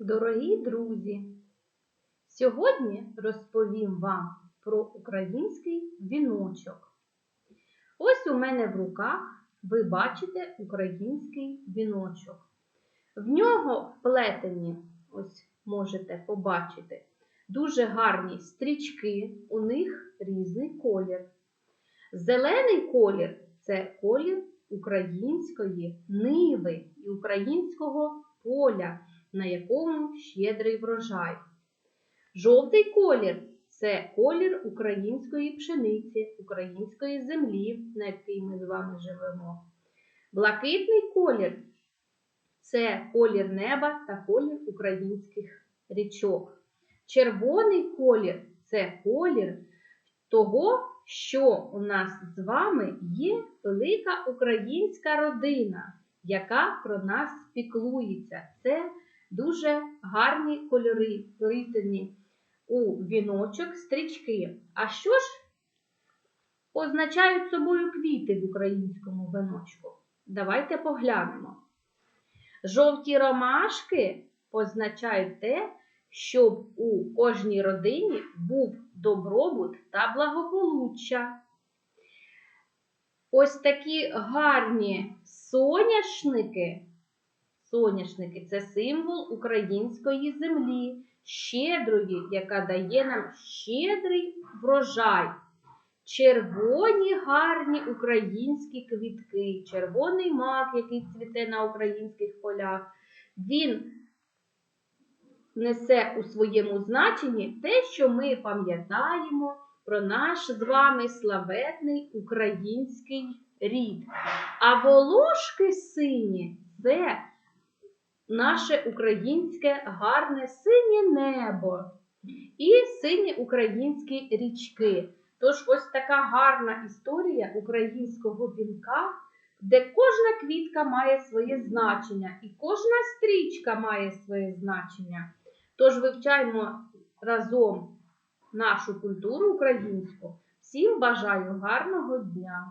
Дорогі друзі, сьогодні розповім вам про український віночок. Ось у мене в руках ви бачите український віночок. В нього вплетені, ось можете побачити, дуже гарні стрічки, у них різний колір. Зелений колір це колір української ниви і українського поля на якому щедрий врожай. Жовтий колір це колір української пшениці, української землі, на якій ми з вами живемо. Блакитний колір це колір неба та колір українських річок. Червоний колір це колір того, що у нас з вами є велика українська родина, яка про нас піклується. Це дуже гарні кольори, плитані у віночок стрічки. А що ж означають собою квіти в українському віночку? Давайте поглянемо. Жовті ромашки позначають те, щоб у кожній родині був добробут та благополуччя. Ось такі гарні соняшники. Соняшники це символ української землі, щедрої, яка дає нам щедрий врожай. Червоні гарні українські квітки, червоний мак, який цвіте на українських полях. Він несе у своєму значенні те, що ми пам'ятаємо про наш з вами славетний український рід. А волошки сині це наше українське гарне синє небо і сині українські річки. Тож ось така гарна історія українського вінка, де кожна квітка має своє значення і кожна стрічка має своє значення. Тож вивчаємо разом нашу культуру українську. Всім бажаю гарного дня!